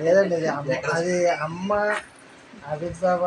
లేదండి అది అమ్మ అది అమ్మ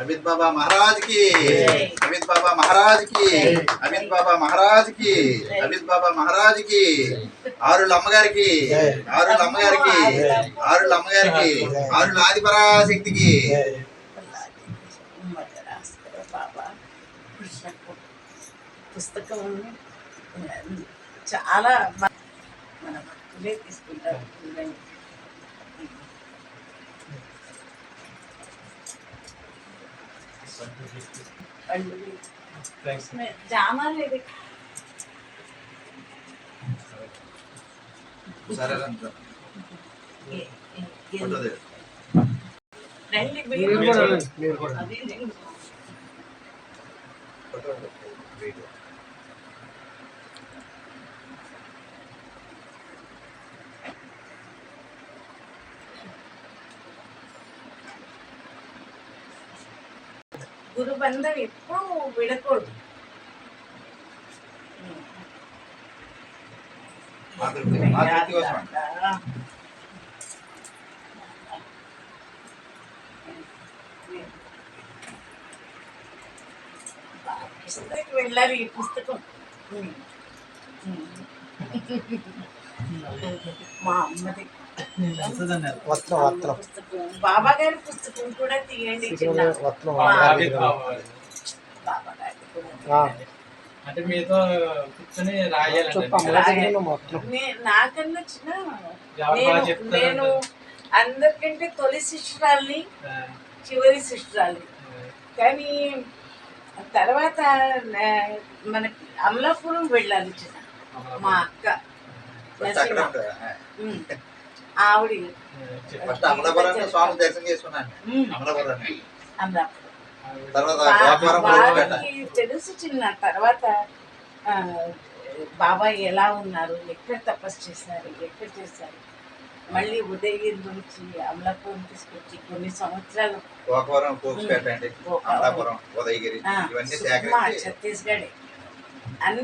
అమిత్ బాబా మహారాజ్కి అమిత్ బాబా మహారాజ్కి అమిత్ బాబా మహారాజ్కి అమిత్ బాబా మహారాజ్కి ఆరుల అమ్మగారికి. ఆరుల అమ్మగారికి. ఆరుల అమ్మగారికి. ఆరుల ఆదిపరాశక్తికి. పుస్తకం చాలా బా- మన భక్తులే తీసుకుంటారు. చూడండి. పళ్ళు మే- జామాలు ఇది సరే ఏ- ఏ- ఏ- ఉంటుంది రండి మీరు మీరు కూడా గురుబంధం ఎప్పుడు విడకూడదు మాతృప్తి మాతృప్తి కోసం పుస్తకం వెళ్ళాలి ఈ పుస్తకం మా అమ్మది. బాబా గారి పుస్తకం కూడా తీయండి అంటే మీతో కూర్చొని నాకన్నా చిన్న. నేను అందరికంటే తొలి శిష్యురాల్ని చివరి శిష్యురాల్ని. కానీ తర్వాత నా- మన అమలాపురం వెళ్ళాలి చిన్న. మా అక్క. ఆవిడ ఫస్ట్ స్వామి దర్శనం చేసుకున్నాను తర్వాత తెలుసు చిన్న తర్వాత ఆ, బాబా ఎలా ఉన్నారు ఎక్కడ తపస్సు చేశారు ఎక్కడ చేశారు మళ్ళీ ఉదయగిరి నుంచి అమలాపురం తీసుకొచ్చి కొన్ని సంవత్సరాలు ఉదయగిరి ఛత్తీస్గఢ్ అన్ని